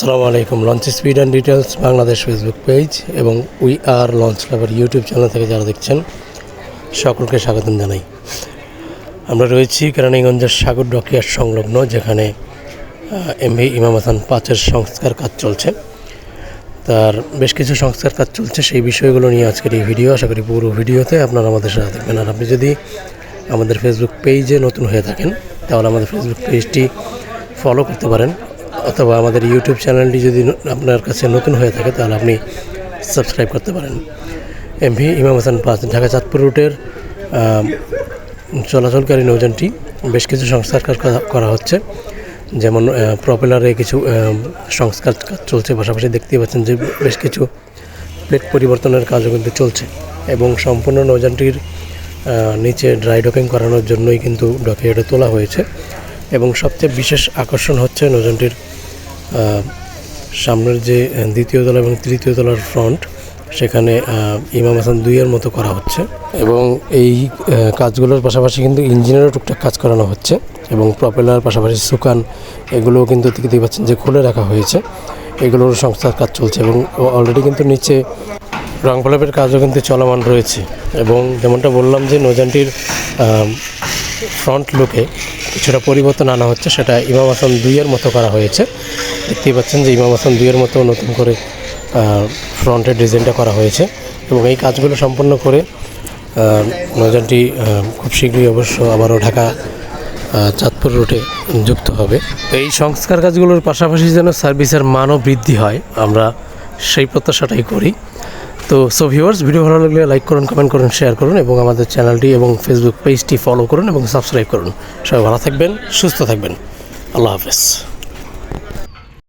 আসসালামু আলাইকুম। Launch speed and details Bangladesh Facebook page এবং উই আর লঞ্চ ক্লাবের ইউটিউব চ্যানেল থেকে যারা দেখছেন, সকলকে স্বাগতম জানাই। আমরা রয়েছি কেরানীগঞ্জের সাগর ডকিয়ার সংলগ্ন, যেখানে এমভি ইমাম হাসান পাঁচের সংস্কার কাজ চলছে। তার বেশ কিছু সংস্কার কাজ চলছে, সেই বিষয়গুলো নিয়ে আজকের এই ভিডিও। আশা করি পুরো ভিডিওতে আপনারা আমাদের সাথে থাকবেন। আর আপনি যদি আমাদের ফেসবুক পেজে নতুন হয়ে থাকেন, তাহলে আমাদের ফেসবুক পেজটি ফলো করতে পারেন। অথবা আমাদের ইউটিউব চ্যানেলটি যদি আপনার কাছে নতুন হয়ে থাকে তাহলে আপনি সাবস্ক্রাইব করতে পারেন। এমভি ইমাম হাসান পাঁচ ঢাকা চাঁদপুর রুটের চলাচলকারী নৌযানটি বেশ কিছু সংস্কার কাজ করা- হচ্ছে। যেমন প্রপেলারে কিছু সংস্কার কাজ চলছে। পাশাপাশি দেখতেই পাচ্ছেন যে বেশ কিছু প্লেট পরিবর্তনের কাজও কিন্তু চলছে এবং সম্পূর্ণ নৌযানটির নিচে ড্রাই ডকিং করানোর জন্যই কিন্তু ডকিয়াটা তোলা হয়েছে। এবং সবচেয়ে বিশেষ আকর্ষণ হচ্ছে নৌযানটির আহ, সামনের যে দ্বিতীয় তলা এবং তৃতীয় তলার ফ্রন্ট সেখানে ইমাম হাসান দুইয়ের মতো করা হচ্ছে। এবং এই কাজগুলোর পাশাপাশি কিন্তু ইঞ্জিনেরও টুকটাক কাজ করানো হচ্ছে এবং প্রপেলার পাশাপাশি সুকান এগুলোও কিন্তু দেখতেই পাচ্ছেন যে খুলে রাখা হয়েছে। এগুলোর সংস্থার কাজ চলছে এবং অলরেডি কিন্তু নিচে রং প্রলেপের কাজও কিন্তু চলমান রয়েছে। এবং যেমনটা বললাম যে নৌযানটির ফ্রন্ট লুকে কিছুটা পরিবর্তন আনা হচ্ছে সেটা ইমাম হাসান দুইয়ের মতো করা হয়েছে। দেখতেই পাচ্ছেন যে ইমাম হাসান দুইয়ের মতো নতুন করে ফ্রন্টের ডিজাইনটা করা হয়েছে এবং এই কাজগুলো সম্পন্ন করে আহ, খুব শীঘ্রই অবশ্য আবারও ঢাকা চাঁদপুর রুটে যুক্ত হবে। এই সংস্কার কাজগুলোর পাশাপাশি যেন সার্ভিসের মানও বৃদ্ধি হয় আমরা সেই প্রত্যাশাটাই করি। তো সো ভিউয়ার্স ভিডিও ভালো লাগলে লাইক করুন কমেন্ট করুন শেয়ার করুন এবং আমাদের চ্যানেলটি এবং ফেসবুক পেজটি ফলো করুন এবং সাবস্ক্রাইব করুন। সবাই ভালো থাকবেন, সুস্থ থাকবেন। আল্লাহ হাফেজ।